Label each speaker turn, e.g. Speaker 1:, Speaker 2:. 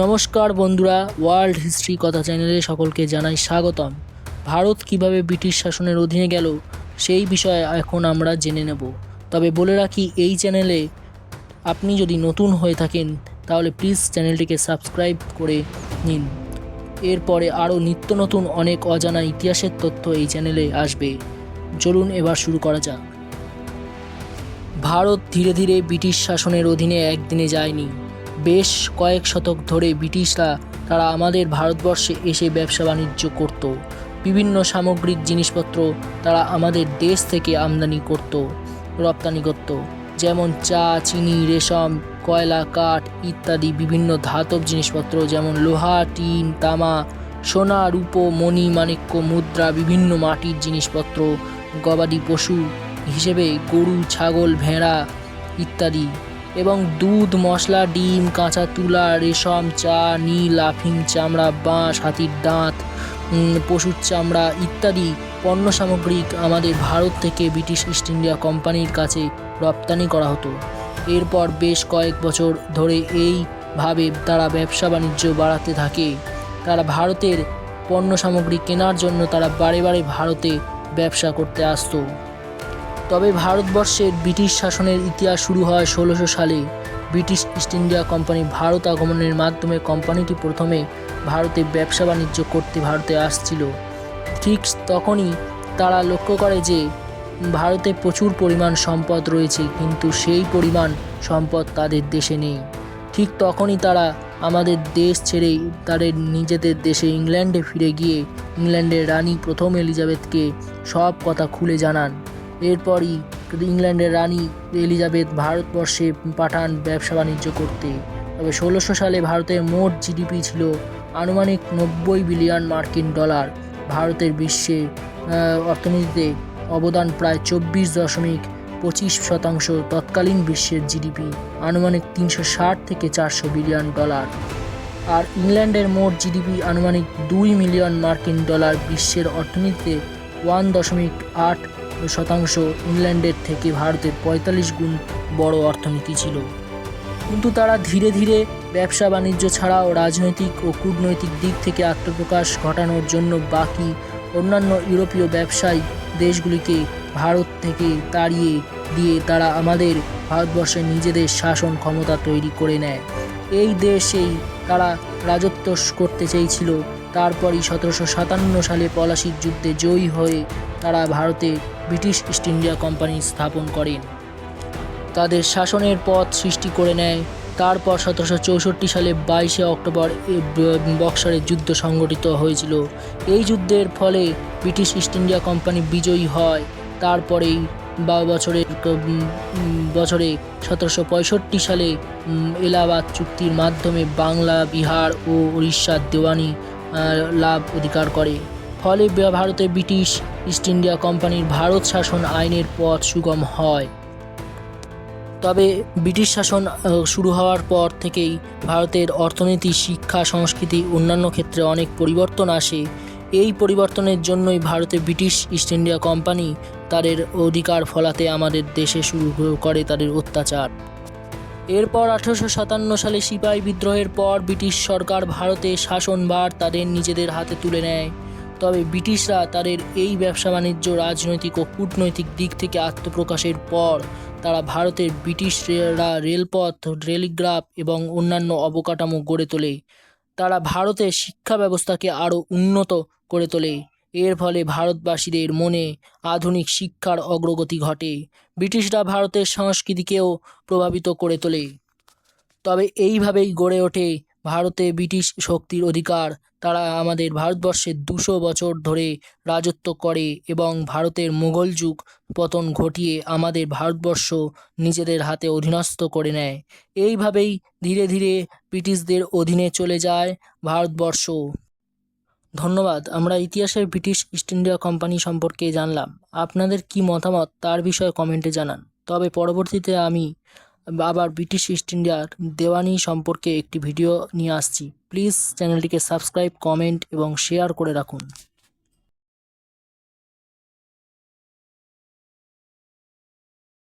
Speaker 1: নমস্কার বন্ধুরা world history কথা চ্যানেলে সকলকে জানাই স্বাগতম। ভারত কীভাবে ব্রিটিশ শাসনের অধীনে গেল, সেই বিষয়ে এখন আমরা জেনে নেব। তবে বলে রাখি, এই চ্যানেলে আপনি যদি নতুন হয়ে থাকেন, তাহলে প্লিজ চ্যানেলটিকে সাবস্ক্রাইব করে নিন। এরপরে আরও নিত্য নতুন অনেক অজানা ইতিহাসের তথ্য এই চ্যানেলে আসবে। চলুন এবার শুরু করা যাক। ভারত ধীরে ধীরে ব্রিটিশ শাসনের অধীনে একদিনে যায়নি। বেশ কয়েক শতক ধরে ব্রিটিশরা, তারা আমাদের ভারতবর্ষে এসে ব্যবসা বাণিজ্য করত। বিভিন্ন সামগ্রিক জিনিসপত্র তারা আমাদের দেশ থেকে আমদানি করত, রপ্তানি করত। যেমন চা, চিনি, রেশম, কয়লা, কাঠ ইত্যাদি বিভিন্ন ধাতব জিনিসপত্র যেমন লোহা, টিন, তামা, সোনা, রূপো, মণি, মাণিক্য, মুদ্রা, বিভিন্ন মাটির জিনিসপত্র, গবাদি পশু হিসেবে গরু, ছাগল, ভেড়া ইত্যাদি। এবং দুধ, মশলা, ডিম, কাঁচা তুলা, রেশম, চা, নীল আফিং চামড়া, বাঁশ, হাতির দাঁত পশুর চামড়া ইত্যাদি পণ্য সামগ্রিক আমাদের ভারত থেকে ব্রিটিশ ইস্ট ইন্ডিয়া কোম্পানির কাছে রপ্তানি করা হতো। এরপর বেশ কয়েক বছর ধরে এইভাবে তারা ব্যবসা বাণিজ্য বাড়াতে থাকে। তারা ভারতের পণ্য সামগ্রী কেনার জন্য তারা বারে বারে ভারতে ব্যবসা করতে আসতো। তবে ভারতবর্ষের ব্রিটিশ শাসনের ইতিহাস শুরু হয় ষোলোশো সালে। British East India company Bharat আগমনের মাধ্যমে কোম্পানিটি প্রথমে ভারতে ব্যবসা বাণিজ্য করতে ভারতে আসছিল। ঠিক তখনই তারা লক্ষ্য করে যে ভারতে প্রচুর পরিমাণ সম্পদ রয়েছে, কিন্তু সেই পরিমাণ সম্পদ তাদের দেশে নেই। ঠিক তখনই তারা আমাদের দেশ ছেড়ে তাদের নিজেদের দেশে ইংল্যান্ডে ফিরে গিয়ে ইংল্যান্ডের রানী প্রথম এলিজাবেথকে সব কথা খুলে জানান। এরপরই ইংল্যান্ডের রানী এলিজাবেথ ভারতবর্ষে পাঠান ব্যবসা বাণিজ্য করতে। তবে ষোলোশো সালে ভারতের মোট জিডিপি ছিল আনুমানিক নব্বই বিলিয়ন মার্কিন ডলার। ভারতের বিশ্বে অর্থনীতিতে অবদান প্রায় চব্বিশ দশমিক পঁচিশ শতাংশ তৎকালীন বিশ্বের জিডিপি, আনুমানিক তিনশো ষাট থেকে চারশো বিলিয়ন ডলার। আর ইংল্যান্ডের মোট জিডিপি আনুমানিক দুই মিলিয়ন মার্কিন ডলার বিশ্বের অর্থনীতিতে ওয়ান দশমিক আট শতাংশ ইংল্যান্ডের থেকে ভারতের পঁয়তাল্লিশ গুণ বড় অর্থনীতি ছিল। কিন্তু তারা ধীরে ধীরে ব্যবসা বাণিজ্য ছাড়াও রাজনৈতিক ও কূটনৈতিক দিক থেকে আত্মপ্রকাশ ঘটানোর জন্য বাকি অন্যান্য ইউরোপীয় ব্যবসায়ী দেশগুলিকে ভারত থেকে তাড়িয়ে দিয়ে তারা আমাদের ভারতবর্ষে নিজেদের শাসন ক্ষমতা তৈরি করে নেয়। এই দেশেই তারা রাজত্ব করতে চেয়েছিল। তারপরই সতেরোশো সাতান্ন সালে পলাশির যুদ্ধে জয়ী হয়ে তারা ভারতে ব্রিটিশ ইস্ট ইন্ডিয়া কোম্পানি স্থাপন করেন। তাদের শাসনের পথ সৃষ্টি করে নেয়। তারপর সতেরোশো চৌষট্টি সালে বাইশে অক্টোবর বক্সারের যুদ্ধ সংগঠিত হয়েছিল। এই যুদ্ধের ফলে ব্রিটিশ ইস্ট ইন্ডিয়া কোম্পানি বিজয়ী হয়। তারপরেই বা বছরের বছরে সতেরোশো পঁয়ষট্টি সালে এলাহাবাদ চুক্তির মাধ্যমে বাংলা, বিহার ও উড়িষ্যার দেওয়ানি লাভ অধিকার করে। ফলে ভারতে ব্রিটিশ ইস্ট ইন্ডিয়া কোম্পানির ভারত শাসন আইনের পথ সুগম হয়। তবে ব্রিটিশ শাসন শুরু হওয়ার পর থেকেই ভারতের অর্থনীতি, শিক্ষা, সংস্কৃতি অন্যান্য ক্ষেত্রে অনেক পরিবর্তন আসে। এই পরিবর্তনের জন্যই ভারতে ব্রিটিশ ইস্ট ইন্ডিয়া কোম্পানি তাদের অধিকার ফলাতে আমাদের দেশে শুরু করে তাদের অত্যাচার। এরপর আঠারোশো সাতান্ন সালে সিপাহী বিদ্রোহের পর ব্রিটিশ সরকার ভারতে শাসনভার তাদের নিজেদের হাতে তুলে নেয়। তবে ব্রিটিশরা তাদের এই ব্যবসা বাণিজ্য, রাজনৈতিক ও কূটনৈতিক দিক থেকে আত্মপ্রকাশের পর তারা ভারতের ব্রিটিশরা রেলপথ, টেলিগ্রাফ এবং অন্যান্য অবকাঠামো গড়ে তোলে। তারা ভারতের শিক্ষা ব্যবস্থাকে আরও উন্নত করে তোলে। এর ফলে ভারতবাসীদের মনে আধুনিক শিক্ষার অগ্রগতি ঘটে। ব্রিটিশরা ভারতের সংস্কৃতিকেও প্রভাবিত করে তোলে। তবে এইভাবেই গড়ে ওঠে ভারতে ব্রিটিশ শক্তির অধিকার। তারা আমাদের ভারতবর্ষে দুশো বছর ধরে রাজত্ব করে এবং ভারতের মুঘল যুগ পতন ঘটিয়ে আমাদের ভারতবর্ষ নিজেদের হাতে অধীনস্থ করে নেয়। এইভাবেই ধীরে ধীরে ব্রিটিশদের অধীনে চলে যায় ভারতবর্ষ। ধন্যবাদ, আমরা ইতিহাসের ব্রিটিশ ইস্ট ইন্ডিয়া কোম্পানি সম্পর্কে জানলাম। আপনাদের কি মতামত তার বিষয়ে কমেন্টে জানান। তবে পরবর্তীতে আমি আবার ব্রিটিশ ইস্ট ইন্ডিয়ার দেওয়ানি সম্পর্কে একটি ভিডিও নিয়ে আসছি। প্লিজ চ্যানেলটিকে সাবস্ক্রাইব, কমেন্ট এবং শেয়ার করে রাখুন।